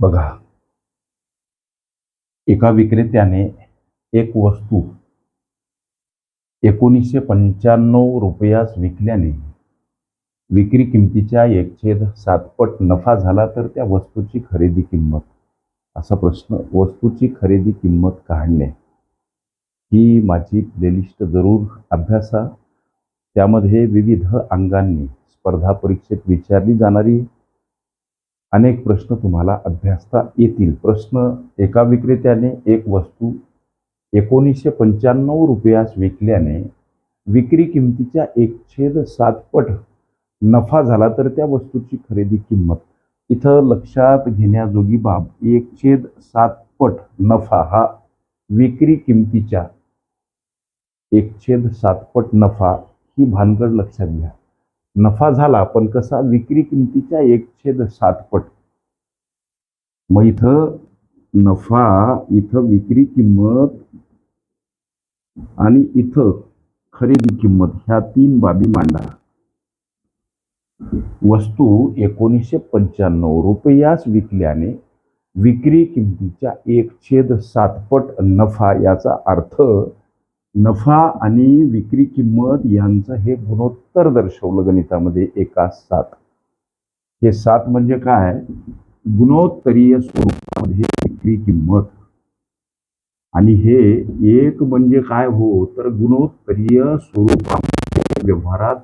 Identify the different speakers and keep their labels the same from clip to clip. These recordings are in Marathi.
Speaker 1: बघा. एका विक्रेत्याने एक वस्तू एकोणीसशे पंच्याण्णव रुपयास विकल्याने विक्री किमतीच्या एकछेद सातपट नफा झाला तर त्या वस्तूची खरेदी किंमत. असा प्रश्न वस्तूची खरेदी किंमत काढणे. ही माझी प्लेलिस्ट जरूर अभ्यासा. त्यामध्ये विविध अंगांनी स्पर्धा परीक्षेत विचारली जाणारी अनेक प्रश्न तुम्हाला अभ्यासता येतील. प्रश्न एका विक्रेत्याने एक वस्तू एकोणीसशे पंच्याण्णव रुपयास विकल्याने विक्री किमतीच्या एकछेद सातपट नफा झाला तर त्या वस्तूची खरेदी किंमत. इथं लक्षात घेण्याजोगी बाब एक छेद सातपट नफा हा विक्री किमतीच्या एकछेद सातपट नफा ही भानगड लक्षात घ्या. नफा झाला पण कसा विक्री किमतीच्या एकछेद सातपट मग इथं नफा इथं विक्री किंमत आणि इथं खरेदी किंमत ह्या तीन बाबी मांडा. वस्तू एकोणीसशे पंच्याण्णव रुपयास विकल्याने विक्री किमतीच्या एक छेद सातपट नफा याचा अर्थ नफा आणि विक्री किंमत यांचं हे गुणोत्तर दर्शवलं गणितामध्ये एका सात. हे सात म्हणजे काय? गुणोत्तरीय स्वरूपामध्ये विक्री किंमत. आणि हे एक म्हणजे काय हो? तर गुणोत्तरीय स्वरूपामध्ये व्यवहारात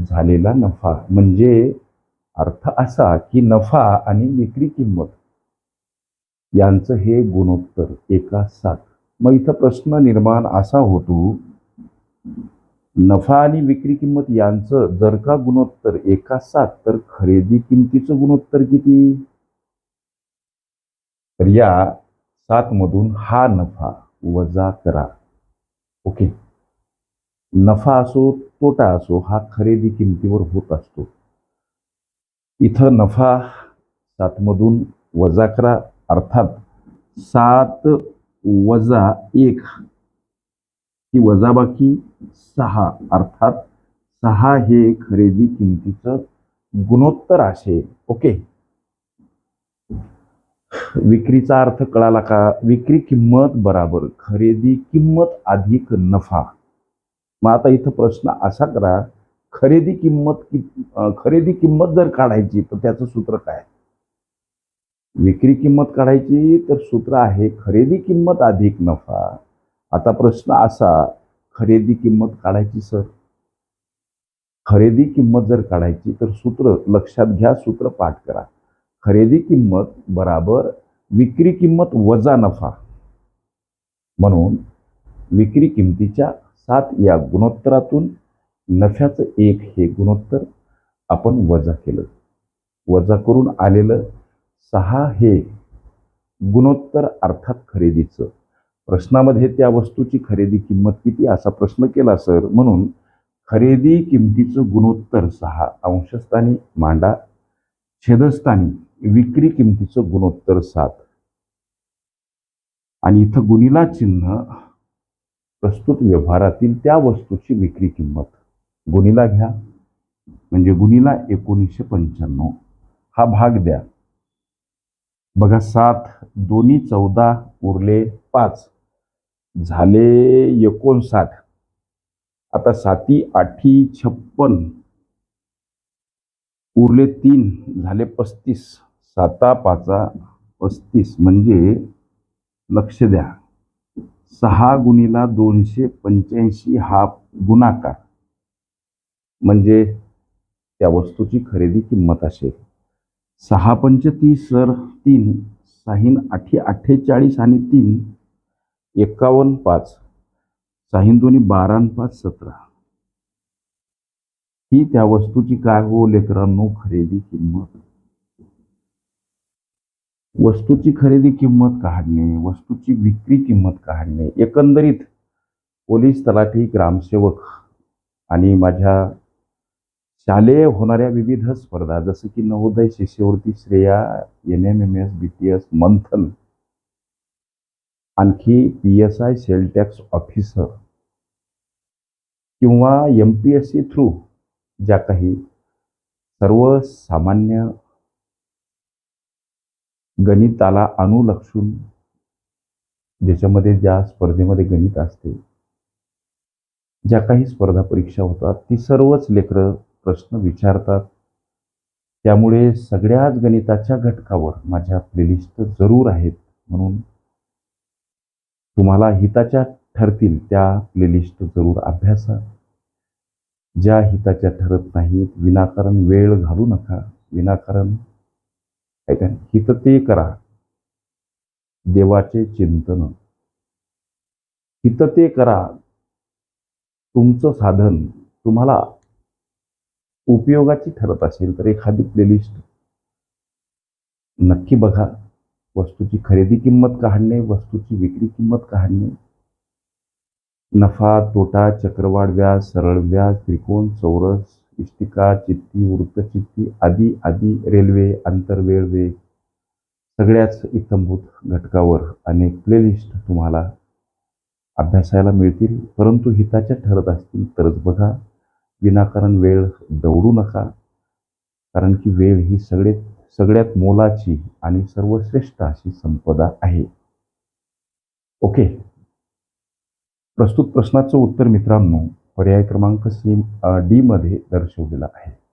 Speaker 1: झालेला नफा. म्हणजे अर्थ असा की नफा आणि विक्री किंमत यांचं हे गुणोत्तर एका सात. मग इथं प्रश्न निर्माण असा होतो नफा आणि विक्री किंमत यांचं जर का गुणोत्तर एका सात तर खरेदी किमतीचं गुणोत्तर किती? तर या सात मधून हा नफा वजा करा. ओके. नफा असो तोटा असो हा खरेदी किमतीवर होत असतो. इथं नफा सातमधून वजा करा अर्थात सात वजा एक. ही वजाबाकी सहा. अर्थात सहा हे खरेदी किमतीचं गुणोत्तर असेल ओके? विक्रीचा अर्थ कळाला का? विक्री किंमत बराबर खरेदी किंमत अधिक नफा. मग आता इथं प्रश्न असा करा खरेदी किंमत कि खरेदी किंमत जर काढायची तर त्याचं सूत्र काय? विक्री किंमत काढायची तर सूत्र आहे खरेदी किंमत अधिक नफा. आता प्रश्न असा खरेदी किंमत काढायची सर? खरेदी किंमत जर काढायची तर सूत्र लक्षात घ्या सूत्र पाठ करा. खरेदी किंमत बराबर विक्री किंमत वजा नफा. म्हणून विक्री किमतीच्या सात या गुणोत्तरातून नफ्याचं एक हे गुणोत्तर आपण वजा केलं. वजा करून आलेलं सहा हे गुणोत्तर अर्थात खरेदीचं. प्रश्नामध्ये त्या वस्तूची खरेदी किंमत किती असा प्रश्न केला सर. म्हणून खरेदी किमतीचं गुणोत्तर सहा. अंशस्थानी मांडा. छेदस्थानी विक्री किमतीचं गुणोत्तर सात. आणि इथं गुणिला चिन्ह प्रस्तुत व्यवहारातील त्या वस्तूची विक्री किंमत. गुणिला घ्या. म्हणजे गुणिला एकोणीसशे पंच्याण्णव. हा भाग द्या. बघा सात दोन्ही चौदा उरले पाच. झाले एकोणसाठ. आता साती आठी छप्पन. उरले तीन झाले पस्तीस. साता पाचा पस्तीस. म्हणजे लक्ष द्या. सहा गुणीला दोनशे पंच्याऐंशी हा गुणाकार. म्हणजे त्या वस्तूची खरेदी किंमत असेल. सहा पंचतीस सर तीन साहीन आठी अठ्ठेचाळीस आणि तीन एकावन्न पाच. साहीन दोन्ही बारा पाच सतरा. ही त्या वस्तूची काय हो लेकरांनो खरेदी किंमत? वस्तूची खरेदी किंमत काढणे वस्तूची विक्री किंमत काढणे. एकंदरीत पोलीस तलाठी ग्रामसेवक आणि माझ्या शालेय होणाऱ्या विविध स्पर्धा जसं की नवोदय शिष्यवृत्ती Shreya N M M S B T S Manthan आणखी P S I sales tax officer किंवा M P S C through ज्या काही सर्वसामान्य गणिताला अनुलक्षून ज्याच्यामध्ये ज्या स्पर्धेमध्ये गणित असते ज्या काही स्पर्धा परीक्षा होतात ती सर्वच लेकरं प्रश्न विचारतात. त्यामुळे सगळ्याच गणिताच्या घटकावर माझ्या प्लेलिस्ट जरूर आहेत म्हणून तुम्हाला हिताच्या ठरतील त्या प्लेलिस्ट जरूर अभ्यासा. ज्या हिताच्या ठरत नाहीत विनाकारण वेळ घालू नका. विनाकारण ऐका हित ते करा. देवाचे चिंतन. हित ते करा. तुमचं साधन तुम्हाला उपयोगाची ठरत असेल तर एखादी प्लेलिस्ट नक्की बघा वस्तूची खरेदी किंमत काढणे वस्तूची विक्री किंमत काढणे नफा तोटा चक्रवाढ व्याज सरळ व्याज त्रिकोण चौरस इष्टिका चित्ती वृत्तचित्ती आदी आदी रेल्वे आंतरवेळ वेग सगळ्याच इत्थंभूत घटकावर अनेक प्लेलिस्ट तुम्हाला अभ्यासायला मिळतील परंतु हिताच्या ठरत असतील तरच बघा. विनाकारण वेळ दौडू नका. कारण की वेळ ही सगळे सगळ्यात मोलाची आणि सर्वश्रेष्ठ अशी संपदा आहे. ओके. प्रस्तुत प्रश्नाचं उत्तर मित्रांनो पर्याय क्रमांक सी डी मध्ये दर्शवलेला आहे.